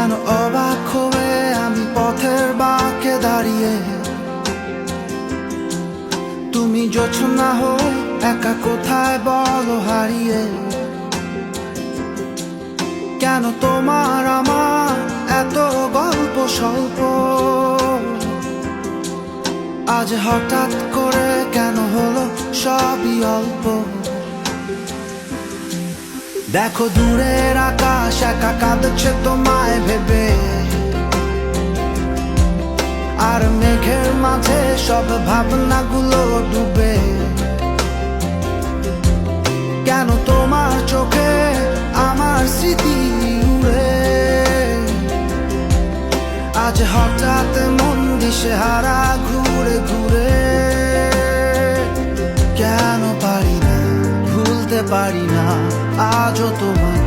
কেন অবাক হয়ে আমি পথের বাঁকে দাঁড়িয়ে। তুমি জোছনা হয়ে একা কোথায় বলো হারিয়ে। কেন তোমার আমার এত গল্প স্বল্প? আজ হঠাৎ করে কেন হলো সবই অল্প? দেখো দূরের আকাশ, একা কাঁদছে তোমায় আর মেঘের মাঝে সব ভাবনাগুলো ডুবে। কেন তোমার চোখে আমার স্মৃতি উড়ে? আজ হঠাৎ মন দিশে হারা ঘুরে ঘুরে। কেন পারি না, ভুলতে পারি না, আজও তোমার